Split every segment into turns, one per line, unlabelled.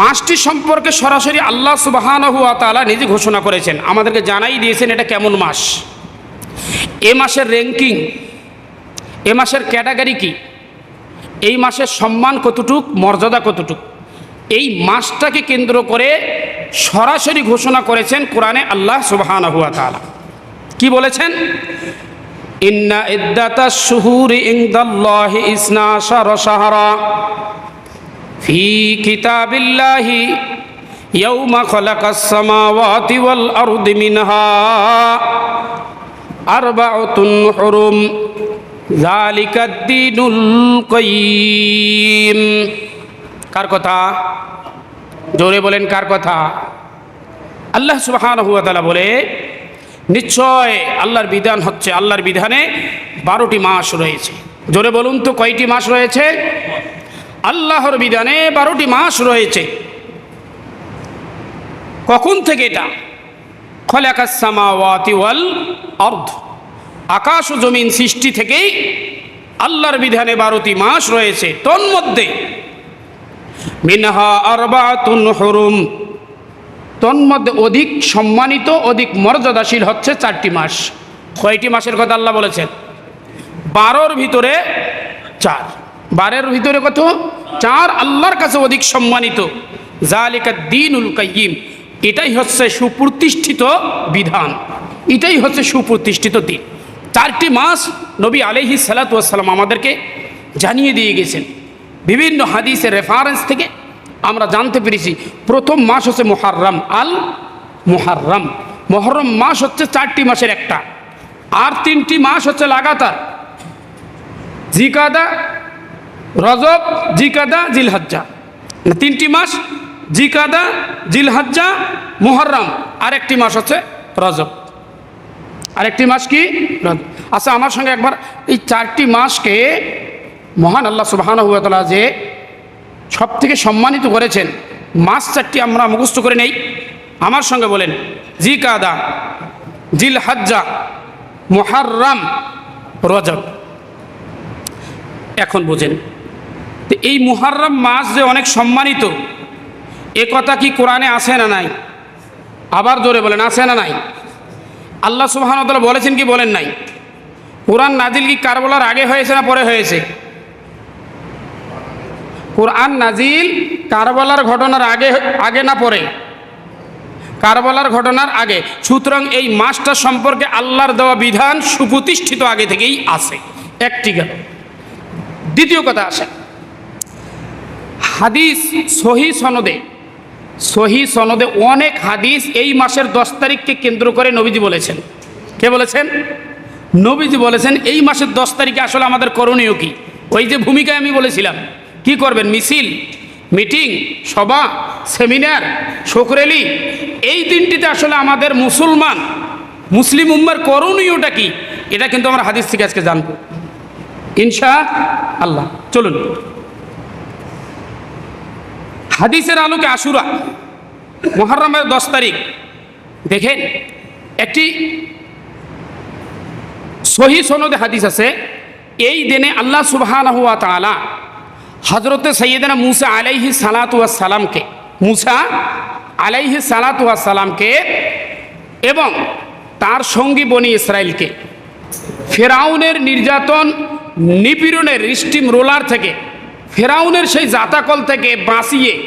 মাসটি সম্পর্কে সরাসরি আল্লাহ সুবাহানহু তাআলা নিজে ঘোষণা করেছেন। আমাদেরকে জানাই দিয়েছেন এটা কেমন মাস? এ মাসের র্যাঙ্কিং এ মাসের ক্যাটাগরি কি? এই মাসের সম্মান কতটুক, মর্যাদা কতটুক? এই মাসটাকে কেন্দ্র করে সরাসরি ঘোষণা করেছেন কোরআনে আল্লাহ সুবাহানহু তাআলা। কি বলেছেন? ইন্না ইদ্দাতা শুহুরি ইনদাল্লাহি ইসনা আশারা ফি কিতাবিল্লাহি ইয়াউমা খালাকাস সামাওয়াতি ওয়াল আরদি মিনহা আরবাউতুন হুরুম যালিকাদ দীনুল কাইয়্যিম কার কথা? জোরে বলেন কার কথা? আল্লাহ সুবহানাহু ওয়া তাআলা বলে, নিশ্চয় আল্লাহর বিধান হচ্ছে, আল্লাহর বিধানে বারোটি মাস রয়েছে। জোরে বলুন তো কয়টি মাস রয়েছে? আল্লাহর বিধানে বারোটি মাস রয়েছে। কখন থেকে এটা? খলাকাসামাওয়াতি ওয়াল অর্ধ আকাশ ও জমিন সৃষ্টি থেকেই আল্লাহর বিধানে বারোটি মাস রয়েছে। তন্মধ্যে মিনহা আরবাতুন হরুম। তন্মধ্যে অধিক সম্মানিত, অধিক মর্যাদাশীল হচ্ছে চারটি মাস। কয়টি মাসের কথা আল্লাহ বলেছেন? বারোর ভিতরে চার। বারের ভিতরে কত? চার আল্লাহর কাছে অধিক সম্মানিত। জালিকা দিনুল কাইম এটাই হচ্ছে সুপ্রতিষ্ঠিত বিধান। এটাই হচ্ছে সুপ্রতিষ্ঠিত দিন। চারটি মাস নবী আলহি সালাতাম আমাদেরকে জানিয়ে দিয়ে গেছেন। বিভিন্ন হাদিসের রেফারেন্স থেকে আমরা জানতে পেরেছি, প্রথম মাস হচ্ছে মোহারম আল মোহারম মহরম মাস হচ্ছে চারটি মাসের একটা। আর তিনটি মাস হচ্ছে লাগাতার। জিকাদা রজব, জিকাদা, জিলহাজ্জা। না তিনটি মাস, জিকাদা, জিলহাজ্জা, মুহররম। আরেকটি মাস হচ্ছে রজব। আরেকটি মাস কি? আচ্ছা আমার সঙ্গে একবার এই চারটি মাসকে মহান আল্লাহ সুবাহান হুয়াতলা যে সব থেকে সম্মানিত করেছেন, মাস চারটি আমরা মুখস্থ করে নেই। আমার সঙ্গে বলেন, জিকাদা জিল হাজ্জা মুহাররাম, রজব। এখন বোঝেন। তো এই মুহাররম মাস যে অনেক সম্মানিত, এ কথা কি কোরআনে আছে না নাই? আবার জোরে বলেন, আছে না নাই? আল্লাহ সুবাহানতলা বলেছেন কি বলেন নাই? কোরআন নাজিল কি কারবলার আগে হয়েছে না পরে হয়েছে? কোরআন নাজিল কারবালার ঘটনার আগে আগে না পরে? কারবালার ঘটনার আগে। সুতরাং এই মাসটা সম্পর্কে আল্লাহর দেওয়া বিধান সুপ্রতিষ্ঠিত আগে থেকেই আছে। একটি গেল। দ্বিতীয় কথা আসে। হাদিস সহি সনদে সহি সনদে অনেক হাদিস এই মাসের দশ তারিখকে কেন্দ্র করে নবীজি বলেছেন। কে বলেছেন? নবীজি বলেছেন, এই মাসের দশ তারিখে আসলে আমাদের করণীয় কি? ওই যে ভূমিকায় আমি বলেছিলাম, কি করবেন? মিছিল, মিটিং, সভা, সেমিনার শোকরেলি এই দিনটিতে আসলে আমাদের মুসলমান, মুসলিম উম্মার করণীয়টা কি? এটা কিন্তু আমরা হাদিস থেকে আজকে জানব। ইনশা আল্লাহ চলুন। হাদিসের আলোকে আশুরা মহরমের দশ তারিখ। দেখেন, একটি সহি সনদে হাদিস আছে, এই দিনে আল্লাহ সুবহান হুয়া হজরতে সৈয়দনা মুসা আলাইহি সালাতুয়া সালামকে, মুসা আলাইহি সালাতুয়া সালামকে এবং তার সঙ্গী বনি ইসরায়েলকে ফেরাউনের নির্যাতন, নিপীড়নের স্টিম রোলার থেকে ফেরাউনের সেই জাতাকল থেকে বাঁচিয়ে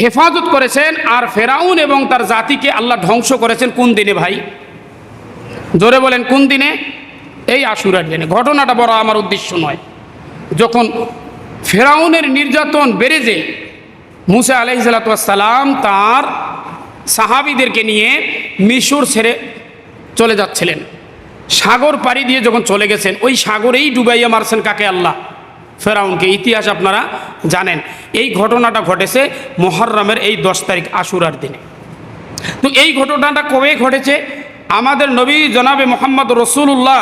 হেফাজত করেছেন, আর ফেরাউন এবং তার জাতিকে আল্লাহ ধ্বংস করেছেন কোন দিনে ভাই? জোরে বলেন, কোন দিনে? এই আশুরার দিনে। ঘটনাটা বড় আমার উদ্দেশ্য নয়। যখন ফেরাউনের নির্যাতন বেড়ে যে, মুসা আলহিসাল্লাম তার সাহাবিদেরকে নিয়ে মিশর ছেড়ে চলে যাচ্ছিলেন। সাগর পাড়ি দিয়ে যখন চলে গেছেন, ওই সাগরেই ডুবাইয়া মারছেন কাকে আল্লাহ? ফেরাউনকে ইতিহাস আপনারা জানেন। এই ঘটনাটা ঘটেছে মোহররমের এই দশ তারিখ আশুরার দিনে। তো এই ঘটনাটা কবে ঘটেছে? আমাদের নবী জনাবে মোহাম্মদ রসুল্লাহ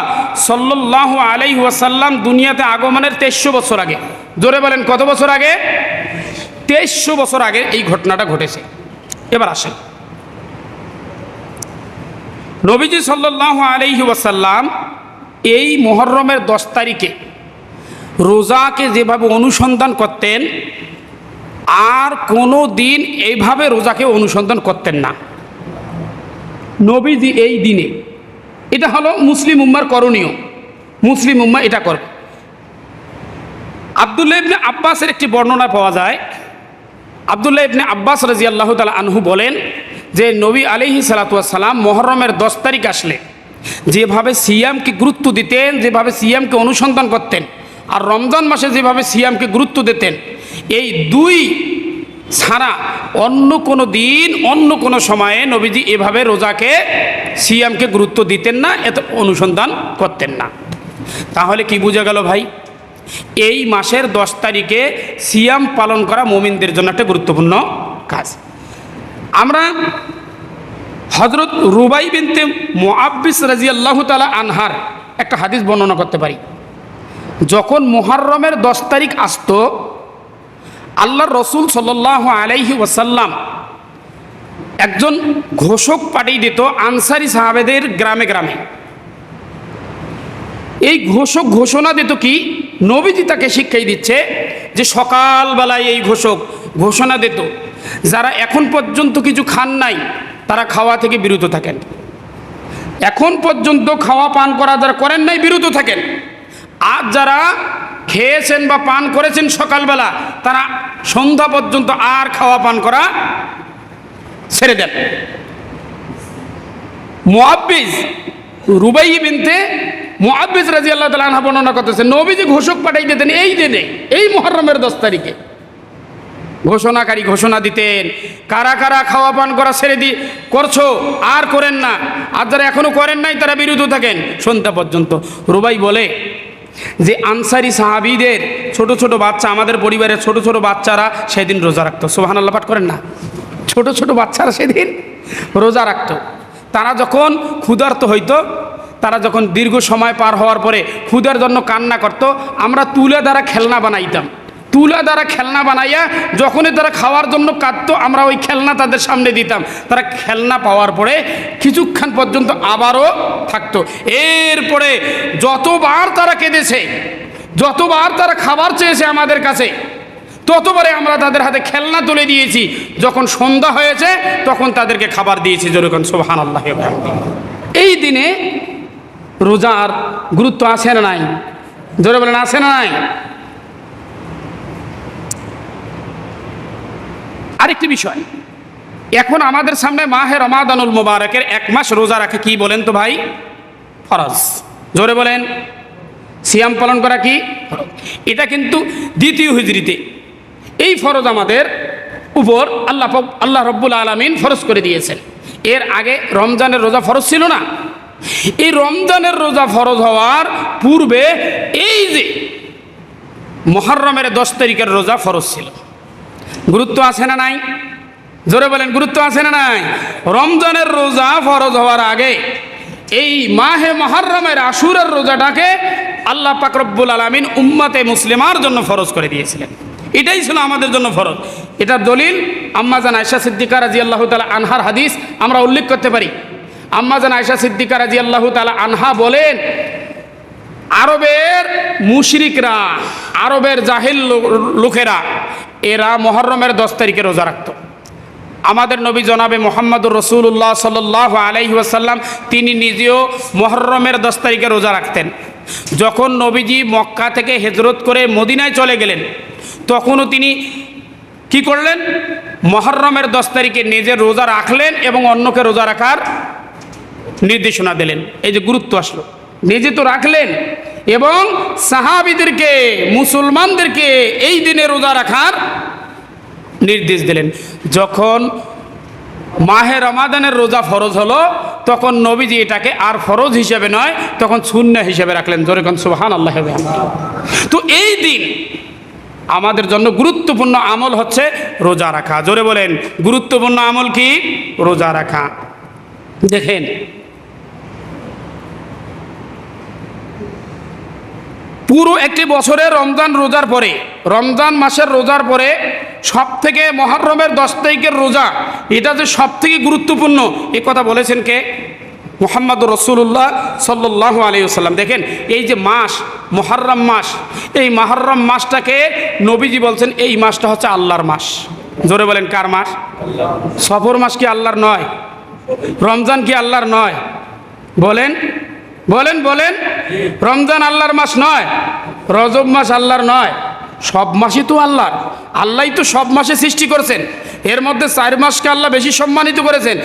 সাল্লাহ আলাই ওয়াসাল্লাম দুনিয়াতে আগমনের তেইশশো বছর আগে। জোরে বলেন, কত বছর আগে? তেইশশো বছর আগে এই ঘটনাটা ঘটেছে। এবার আসেন। নবীজি সাল্লাহ আলহি ওয়াসাল্লাম এই মোহরমের দশ তারিখে রোজাকে যেভাবে অনুসন্ধান করতেন, আর কোনো দিন এইভাবে রোজাকে অনুসন্ধান করতেন না। নবীজি এই দিনে, এটা হলো মুসলিম উম্মার করণীয়। মুসলিম উম্মা এটা করবে। আবদুল্লাহ ইবনে আব্বাসের একটি বর্ণনা পাওয়া যায়। আবদুল্লাহ ইবনে আব্বাস রাজি আল্লাহ তালা আনহু বলেন যে, নবী আলিহি সালাতাম মহরমের দশ তারিখ আসলে যেভাবে সিয়ামকে গুরুত্ব দিতেন, যেভাবে সিয়ামকে অনুসন্ধান করতেন আর রমজান মাসে যেভাবে সিয়ামকে গুরুত্ব দিতেন, এই দুই ছাড়া অন্য কোনো দিন, অন্য কোনো সময়ে নবীজি এভাবে রোজাকে, সিয়ামকে গুরুত্ব দিতেন না, এত অনুসন্ধান করতেন না। তাহলে কি বোঝা গেল ভাই? এই মাসের দশ তারিখে সিয়াম পালন করা মোমিনদের জন্য একটা গুরুত্বপূর্ণ কাজ। আমরা হজরত রুবাই বিনতে মোয়াব্বিস রাজি আল্লাহ তালা আনহার একটা হাদিস বর্ণনা করতে পারি। যখন মোহাররমের দশ তারিখ আসত, আল্লাহর রসুল সাল্লাহ আলাইহি ওয়াসাল্লাম একজন ঘোষক পাঠিয়ে দিত আনসারি সাহাবেদের গ্রামে গ্রামে। এই ঘোষক ঘোষণা দিত কি, নবীজি তাকে শিক্ষাই দিচ্ছে যে সকালবেলায় এই ঘোষক ঘোষণা দিত। যারা এখন পর্যন্ত কিছু খান নাই, তারা খাওয়া থেকে বিরত থাকেন। এখন পর্যন্ত খাওয়া পান করা যারা করেন নাই, বিরত থাকেন। আর যারা খেয়েছেন বা পান করেছেন সকালবেলা, তারা সন্ধ্যা পর্যন্ত আর খাওয়া পান করা ছেড়ে দেন। মোয়াব্বিজ রুবাই বিনতে মোয়াব্বিজ রাজি আল্লাহ তালা বর্ণনা করতেছে, নবীজি ঘোষক পাঠাই দিতেন এই দিনে, এই মহরমের দশ তারিখে। ঘোষণাকারী ঘোষণা দিতেন, কারা কারা খাওয়া পান করা ছেড়ে দি, করছ, আর করেন না। আর যারা এখনও করেন নাই, তারা বিরত থাকেন। সন্ধ্যা পর্যন্ত। রুবাই বলে যে আনসারি সাহাবিদের ছোট ছোট বাচ্চা, আমাদের পরিবারের ছোট ছোট বাচ্চারা সেদিন রোজা রাখতো। সোহান আল্লাহ পাঠ করেন না? ছোট ছোট বাচ্চারা সেদিন রোজা রাখতো। তারা যখন ক্ষুধার্ত হইতো, তারা যখন দীর্ঘ সময় পার হওয়ার পরে ক্ষুধার জন্য কান্না করত, আমরা তুলে দ্বারা খেলনা বানাইতাম। তুলা দ্বারা খেলনা বানাইয়া যখনই তারা খাওয়ার জন্য কাঁদতো, আমরা ওই খেলনা তাদের সামনে দিতাম। তারা খেলনা পাওয়ার পরে কিছুক্ষণ পর্যন্ত আবারও থাকতো। এরপরে যতবার তারা কেঁদেছে, যতবার তারা খাবার চেয়েছে আমাদের কাছে, ততবারে আমরা তাদের হাতে খেলনা তুলে দিয়েছি। যখন সন্ধ্যা হয়েছে, তখন তাদেরকে খাবার দিয়েছি যেরকম সোহান আল্লাহ এই দিনে রোজার গুরুত্ব আসে না নাই? জোরে বলেন আসে না নাই? আরেকটি বিষয়। এখন আমাদের সামনে মাহে রমাদানুল মোবারকের এক মাস রোজা রাখে কি বলেন তো ভাই? ফরজ। জোরে বলেন। সিয়াম পালন করা কি। এটা কিন্তু দ্বিতীয় হিজড়িতে এই ফরজ আমাদের উপর আল্লাহ আল্লাহ রব্বুল আলমিন ফরজ করে দিয়েছেন। এর আগে রমজানের রোজা ফরজ ছিল না? এই রমজানের রোজা ফরজ হওয়ার পূর্বে এই যে মহরমের দশ তারিখের রোজা ফরজ ছিল। গুরুত্ব আছে না নাই? জোরে বলেন, গুরুত্ব আছে না নাই? রমজানের রোজা ফরজ হওয়ার আগে এই মাহে মহরমের আশুরের রোজাটাকে আল্লাহ পাকরব্বুল আলমিন উম্মাতে মুসলিমার জন্য ফরজ করে দিয়েছিলেন। এটাই ছিল আমাদের জন্য ফরজ। এটার দলিল আম্মাজান আয়সা সিদ্দিকা রাজি আল্লাহ তালা আনহার হাদিস আমরা উল্লেখ করতে পারি। আম্মাজান আয়সা সিদ্দিকা রাজি আল্লাহ তালা আনহা বলেন, আরবের মুশরিকরা, আরবের জাহিল লোকেরা এরা মহরমের দশ তারিখে রোজা রাখত। আমাদের নবী জনাবে মোহাম্মদুর রসুল্লাহ সাল্লাহ আলাইহি ওয়াসাল্লাম, তিনি নিজেও মহরমের দশ তারিখে রোজা রাখতেন। যখন নবীজি মক্কা থেকে হেজরত করে মদিনায় চলে গেলেন, তখনও তিনি কি করলেন? মহরমের দশ তারিখে নিজে রোজা রাখলেন এবং অন্যকে রোজা রাখার নির্দেশনা দিলেন। এই যে গুরুত্ব আসলো। নিজে তো রাখলেন এবং সাহাবিদেরকে, মুসলমানদেরকে এই দিনে রোজা রাখার নির্দেশ দিলেন। যখন মাহে রমাদানের রোজা ফরজ হলো, তখন নবীজি এটাকে আর ফরজ হিসেবে নয়, তখন শূন্য হিসেবে রাখলেন। জোরে কোন সুবহান আল্লাহ তো এই দিন আমাদের জন্য গুরুত্বপূর্ণ আমল হচ্ছে রোজা রাখা। জোরে বলেন, গুরুত্বপূর্ণ আমল কি? রোজা রাখা। দেখেন পুরো একটি বছরে রমজান রোজার পরে, রমজান মাসের রোজার পরে সব থেকে মহরমের দশ তারিখের রোজা, এটা যে সব থেকে গুরুত্বপূর্ণ, এ কথা বলেছেন কে? মোহাম্মদ রসুল্লাহ সাল্লাহ আলিয়াল্লাম দেখেন, এই যে মাস, মোহারম মাস, এই মহরম মাসটাকে নবীজি বলছেন, এই মাসটা হচ্ছে আল্লাহর মাস। জোরে বলেন, কার মাস? সফর মাস কি আল্লাহর নয়? রমজান কি আল্লাহর নয়? বলেন বলেন বলেন। রমজান আল্লাহর মাস নয়, রজব মাস আল্লাহর নয়, সব মাসই তো আল্লাহর। আল্লাহই তো সব মাসে সৃষ্টি করেছেন। এর মধ্যে চার মাসকে আল্লাহ বেশি সম্মানিত করেছেন।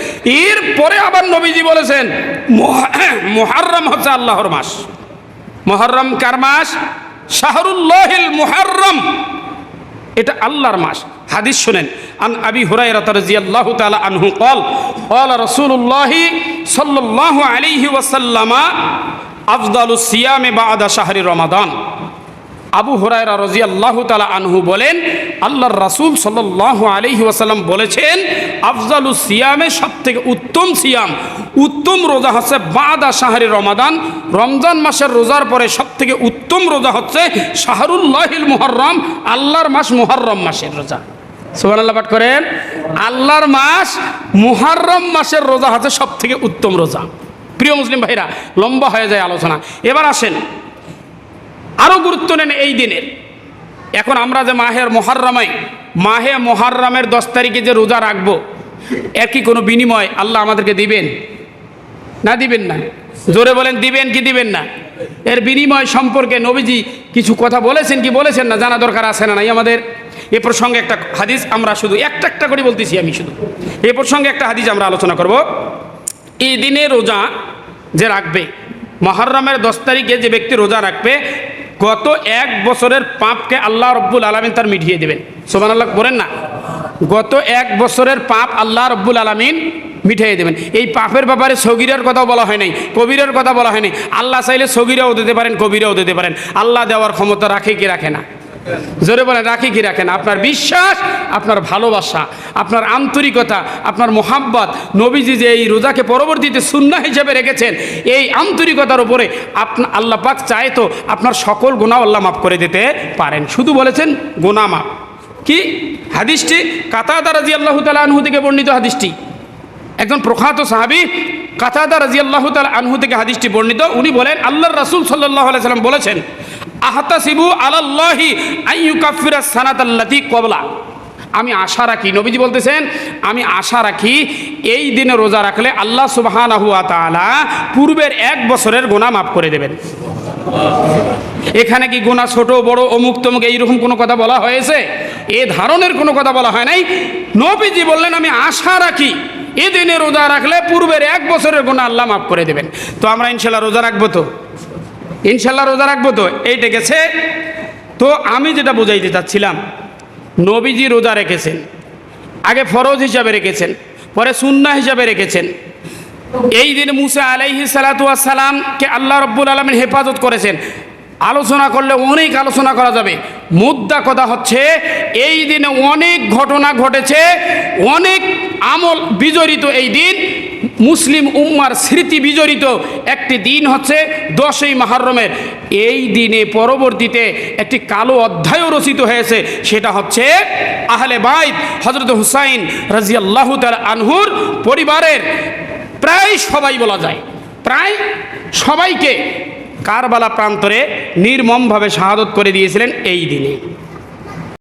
এরপরে আবার নবীজি বলেছেন মোহারম হচ্ছে আল্লাহর মাস। মোহরম কার মাস? শাহরুল্লাহিল মুহাররম। এটা আল্লাহর মাস হাদিস শুনেন আন আবি হুরায়রা রাদিয়াল্লাহু তাআলা আনহু قال قال رسول الله صلى الله عليه وسلم افضل الصيام بعد شهر رمضان আবু হুরায়রা রাদিয়াল্লাহু তালা আনহু বলেন, আল্লাহর রাসূল সাল্লাল্লাহু আলাইহি ওয়াসাল্লাম বলেছেন, আফজালু সিয়ামে সবথেকে উত্তম সিয়াম, উত্তম রোজা হচ্ছে বাদা শাহরি রমাদান, রমজান মাসের রোজার পরে সবথেকে উত্তম রোজা হচ্ছে শাহরুল্লাহিল মুহররম, আল্লাহর মাস মুহররম মাসের রোজা। সুবহানাল্লাহ, পাঠ করেন, আল্লাহর মাস মুহররম মাসের রোজা হচ্ছে সবথেকে উত্তম রোজা। প্রিয় মুসলিম ভাইরা, লম্বা হয়ে যায় আলোচনা। এবার আসেন আরও গুরুত্ব নেন এই দিনের। এখন আমরা যে মাহের মহারমাই মাহে মহারমের দশ তারিখে যে রোজা রাখব, এর কি কোনো বিনিময় আল্লাহ আমাদেরকে দিবেন? না দিবেন না। জোরে বলেন, দিবেন কি দিবেন না? এর বিনিময় সম্পর্কে নবীজি কিছু কথা বলেছেন কি বলেছেন না, জানা দরকার আছে না নাই আমাদের? এ প্রসঙ্গে একটা হাদিস আমরা শুধু একটা একটা করে বলতেছি আমি শুধু। এ প্রসঙ্গে একটা হাদিস আমরা আলোচনা করব। এই দিনে রোজা যে রাখবে মহরমের দশ তারিখে যে ব্যক্তি রোজা রাখবে গত এক বছরের পাপকে আল্লাহ রব্বুল আলমিন তার মিটিয়ে দেবেন। সোমান আল্লাহ বলেন না? গত এক বছরের পাপ আল্লাহ রব্বুল আলমিন মিঠাইয়ে দেবেন। এই পাপের ব্যাপারে সগিরের কথা বলা হয় নাই, কবিরের কথা বলা হয় নাই। আল্লাহ চাইলে সগিরাও দিতে পারেন, কবিরাও দিতে পারেন। আল্লাহ দেওয়ার ক্ষমতা রাখে কি রাখে না? জোরে বলে রাখি কি রাখেন? আপনার বিশ্বাস, আপনার ভালোবাসা, আপনার আন্তরিকতা, আপনার মোহাব্বত, নবীজি যে এই রোজাকে পরবর্তীতে সুন্না হিসেবে রেখেছেন, এই আন্তরিকতার উপরে আপনা, আল্লাহ পাক চায় তো আপনার সকল গুণাও আল্লাহ মাফ করে দিতে পারেন। শুধু বলেছেন গুণা মাফ। কি? হাদিসটি কাতাদা রাজি আল্লাহ তালা আনহু থেকে বর্ণিত হাদিসটি। একজন প্রখ্যাত সাহাবি কাতাদা রাজি আল্লাহ তাল আনহু থেকে হাদিসটি বর্ণিত, উনি বলেন, আল্লাহর রাসুল সাল্লাহ সাল্লাম বলেছেন, আহতাসিবু আলাল্লাহি আইয়ু কাফিরা সানাত আল্লাতি কবলা আমি আশা রাখি, নবীজি বলতেছেন, আমি আশা রাখি এই দিনে রোজা রাখলে আল্লাহ সুবহানাহু ওয়া তাআলা পূর্বের এক বছরের গোনা মাফ করে দেবেন। এখানে কি গোনা ছোট, বড়, অমুক, তমুক এইরকম কোনো কথা বলা হয়েছে? এ ধারণের কোনো কথা বলা হয় নাই। নবীজি বললেন, আমি আশা রাখি এ দিনে রোজা রাখলে পূর্বের এক বছরের গোনা আল্লাহ মাফ করে দেবেন। তো আমরা ইনশাল্লাহ রোজা রাখব তো? ইনশাল্লাহ রোজা রাখব তো? এইটা গেছে। তো আমি যেটা বোঝাইতে চাচ্ছিলাম, নবীজি রোজা রেখেছেন, আগে ফরজ হিসাবে রেখেছেন, পরে সুন্না হিসাবে রেখেছেন। এই দিন মুসা আলাইহি সালাতামকে আল্লাহ রব্বুল আলমিন হেফাজত করেছেন। আলোচনা করলে অনেক আলোচনা করা যাবে। মুদ্রা কথা হচ্ছে, এই দিনে অনেক ঘটনা ঘটেছে, অনেক আমল বিজড়িত এই দিন। মুসলিম উম্মার স্মৃতি বিজড়িত একটি দিন হচ্ছে দশই মাহরমের। এই দিনে পরবর্তীতে একটি কালো অধ্যায়ও রচিত হয়েছে, সেটা হচ্ছে আহলে বাইত হজরত হুসাইন রাজিয়াল্লাহ তাল আনহুর পরিবারের প্রায় সবাই বলা যায়। প্রায় সবাইকে কারবালা প্রান্তরে নির্মমভাবে শাহাদত করে দিয়েছিলেন এই দিনে।